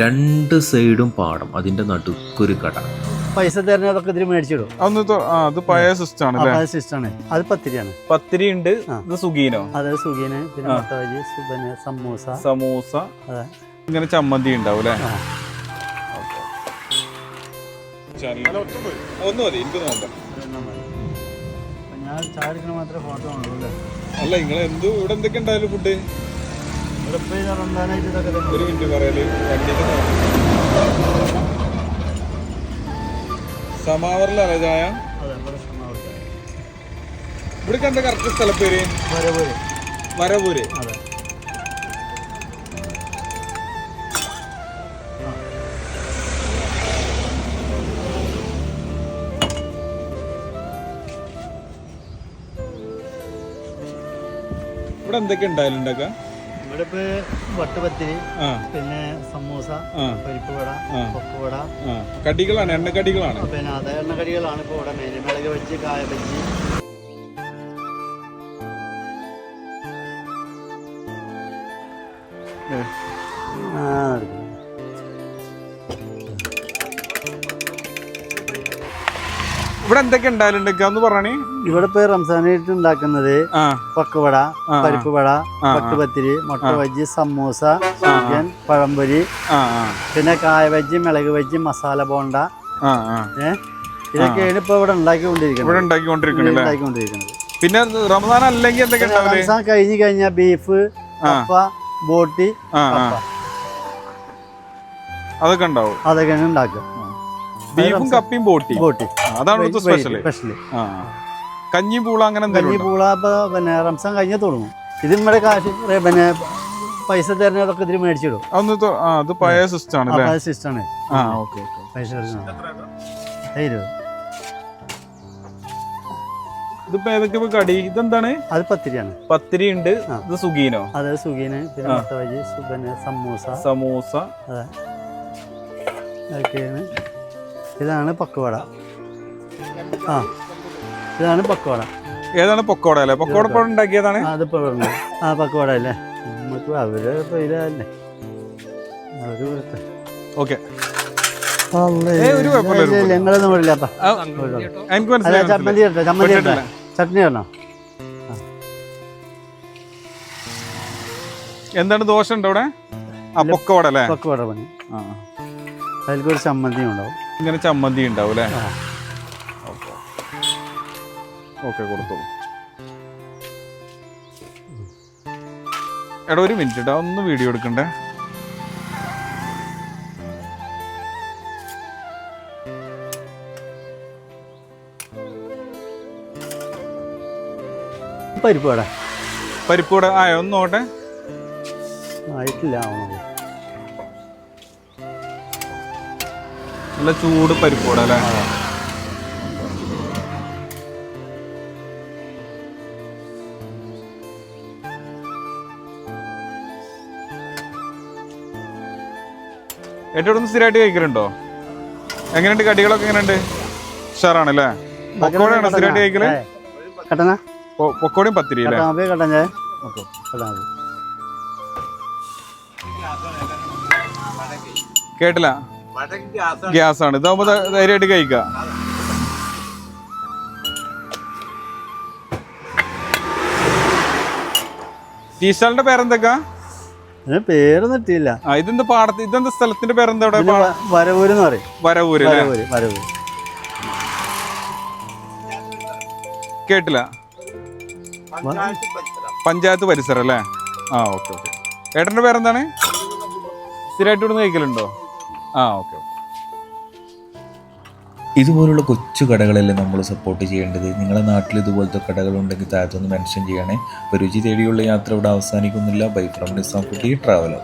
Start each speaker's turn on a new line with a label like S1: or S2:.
S1: രണ്ട് സൈഡും പാടം അതിന്റെ നടുക്കൊരു കട.
S2: പൈസ തരുന്നതൊക്കെ ഇതിൽ മേടിച്ചിടും.
S3: അതൊന്ന് ആ അത് പഴയ സിസ്റ്റം ആണ് അല്ലേ?
S2: അത് സിസ്റ്റാണ് അത് പത്തിരിയാണ്.
S3: പത്തിരി ഉണ്ട്
S2: ആ.
S3: ഇത് സുഗീനോ
S2: അത് സുഖീന്. പിന്നെ
S3: ആ.
S2: മുട്ടവജി പിന്നെ സമൂസ.
S3: സമൂസ.
S2: അതെ.
S3: ഇങ്ങനെ ചമ്മന്തി ഉണ്ടാവും അല്ലേ?
S2: ആ.
S3: ഒന്ന് മതി എനിക്ക് നോക്കാം.
S2: ഞാൻ ചായ എടുക്കണ മാത്രമേ ഫോട്ടോ ഉള്ളൂ അല്ലേ?
S3: അല്ല നിങ്ങൾ എന്ത് ഇവിടെ എന്തൊക്കെ ഉണ്ടായാലും ഫുഡ് ഒരു മിനിറ്റ് പറയൽ. വണ്ടിയുടെ സമാവറിലല്ലേ ചായ
S2: അതെ ഇവിടെ സമാവട്ടെ.
S3: ഇവിടേക്ക് എന്താ കറക്റ്റ് സ്ഥലപ്പേര്
S2: വരവൂര്.
S3: വരവൂര്.
S2: അതെ.
S3: ഇവിടെ എന്തൊക്കെ ഉണ്ടായാലും ഉണ്ടാക്കാം
S2: ഇവിടെ ഇപ്പൊ വട്ടുപത്തിരി പിന്നെ സമൂസ
S3: ആ.
S2: പരിപ്പ് വട
S3: ആ.
S2: പൊക്കുവട
S3: ആ. കടികളാണ് എണ്ണക്കടികളാണ്.
S2: പിന്നെ അതേ എണ്ണക്കടികളാണ് ഇപ്പോൾ ഇവിടെ മെയിൻ മിളക് വെച്ച് കായ വെച്ച്.
S3: ഇവിടെ എന്തൊക്കെ ഉണ്ടായാലും ഉണ്ടാക്കുക എന്ന് പറഞ്ഞേ
S2: ഇവിടെ പോയി റംസാനായിട്ട് ഉണ്ടാക്കുന്നത് പക്കുവട. പരിപ്പ് വട. പട്ടുപത്തിരി മുട്ട ബജ്ജി സമൂസ ചിക്കൻ പഴംപൊരി. പിന്നെ കായ ബജ്ജി മിളക് ബജ്ജി മസാല ബോണ്ട. ഏഹ് ഇതൊക്കെയാണ് ഇപ്പൊ ഇവിടെ ഉണ്ടാക്കിക്കൊണ്ടിരിക്കുന്നത്. ഉണ്ടാക്കിക്കൊണ്ടിരിക്കുന്നത്
S3: പിന്നെ റംസാൻ അല്ലെങ്കിൽ
S2: റംസാൻ കഴിഞ്ഞു കഴിഞ്ഞാൽ ബീഫ് ബോട്ടി
S3: അതൊക്കെ ഉണ്ടാവും.
S2: അതൊക്കെയാണ് ഉണ്ടാക്കുക.
S3: ബീഫും കപ്പിയും ബോട്ടി.
S2: ബോട്ടി
S3: അതാണ് സ്പെഷ്യൽ
S2: സ്പെഷ്യൽ
S3: ആ. കഞ്ഞി പൂള അങ്ങനെ
S2: കഞ്ഞി പൂള ഇപ്പൊ പിന്നെ റംസാൻ കഴിഞ്ഞാൽ തുടങ്ങും. ഇത് നമ്മുടെ കാശ് പിന്നെ പൈസ തരുന്നതൊക്കെ ഇതിൽ മേടിച്ചിടും.
S3: അതൊന്ന് അത് പഴയ സിസ്റ്റം ആണ് അല്ലേ?
S2: അപ്പൊ സിസ്റ്റാണ്
S3: ആ ഓക്കെ
S2: പൈസ തരുന്നത്
S3: ഇതിപ്പോ ഏതൊക്കെ കടി? ഇതെന്താണ്?
S2: അത് പത്തിരിയാണ്.
S3: പത്തിരി ഉണ്ട്. ഇത് സുഗീനോ
S2: അത് സുഖീന്. പിന്നെ സമൂസ.
S3: സമൂസ.
S2: ഇതാണ് പക്കുവട ആ. ഇതാണ് പക്കോട.
S3: ഏതാണ് പക്കോട അല്ലേ? പക്കോട ഇപ്പോൾ ഉണ്ടാക്കിയതാണ്?
S2: ആ, അതിപ്പോ പറഞ്ഞു ആ പക്കോട അല്ലേ? നമുക്ക് അവർ
S3: ഓക്കെ.
S2: ഞങ്ങളൊന്നും ചമ്മന്തി ഇട്ടോ ചമ്മന്തി ഇട്ടോ ചട്നി ഇടണോ?
S3: എന്താണ് ദോശ ഉണ്ടോ ഇവിടെ ആ പൊക്കോട അല്ലേ?
S2: പണി.
S3: ആ
S2: അതിൽക്കൊരു ചമ്മന്തിയും ഉണ്ടാവും.
S3: ഇങ്ങനെ ചമ്മന്തി ഉണ്ടാവും അല്ലേ. ഓക്കെ കൊടുത്തോളൂ. എടാ ഒരു മിനിറ്റ് ഇട്ടാ ഒന്ന് വീഡിയോ എടുക്കണ്ടേ?
S2: പരിപ്പ്
S3: പരിപ്പ് കൂടെ ആയോ ഒന്ന് നോട്ടെ
S2: ആയിട്ടില്ല
S3: നല്ല ചൂട് പരിപ്പ് കൂടെ അല്ലേ? ഏറ്റവും സ്ഥിരമായിട്ട് കഴിക്കലുണ്ടോ? എങ്ങനെയുണ്ട്? കടികളൊക്കെ എങ്ങനെയുണ്ട്? ഉഷാറാണല്ലേ? പൊക്കോടെയാണോ സ്ഥിരമായിട്ട് കഴിക്കൽ? പൊക്കോടിയും പത്തിരി അല്ലേ? കേട്ടില്ല? ഗ്യാസ് ആണ് ഇതാവുമ്പോ ധൈര്യമായിട്ട് കഴിക്കാം. ടീസ്റ്റാളിന്റെ പേരെന്തൊക്കെ
S2: ഇതിന് പേരൊന്നും ഇട്ടില്ല
S3: ഇതെന്ത് പാടത്ത് ഇതെന്താ സ്ഥലത്തിന്റെ പേരെന്താ
S2: വരവൂര് എന്ന് പറയും.
S3: വരവൂര്
S2: വരവൂര് വരവൂര്.
S3: കേട്ടില്ല. പഞ്ചായത്ത് പരിസരം അല്ലേ? ആ ഓക്കെ ഓക്കെ. ഏട്ടന്റെ പേരെന്താണ്? സ്ഥിരമായിട്ട് ഇവിടുന്ന് കഴിക്കലുണ്ടോ? ആ ഓക്കെ ഓക്കെ.
S1: ഇതുപോലുള്ള കൊച്ചു കടകളല്ലേ നമ്മൾ സപ്പോർട്ട് ചെയ്യേണ്ടത്? നിങ്ങളുടെ നാട്ടിൽ ഇതുപോലത്തെ കടകളുണ്ടെങ്കിൽ താഴത്തൊന്ന് മെൻഷൻ ചെയ്യണേ. രുചി തേടിയുള്ള യാത്ര ഇവിടെ അവസാനിക്കുന്നില്ല. ബൈ ഫ്രം നിസാം കുട്ടി ട്രാവലർ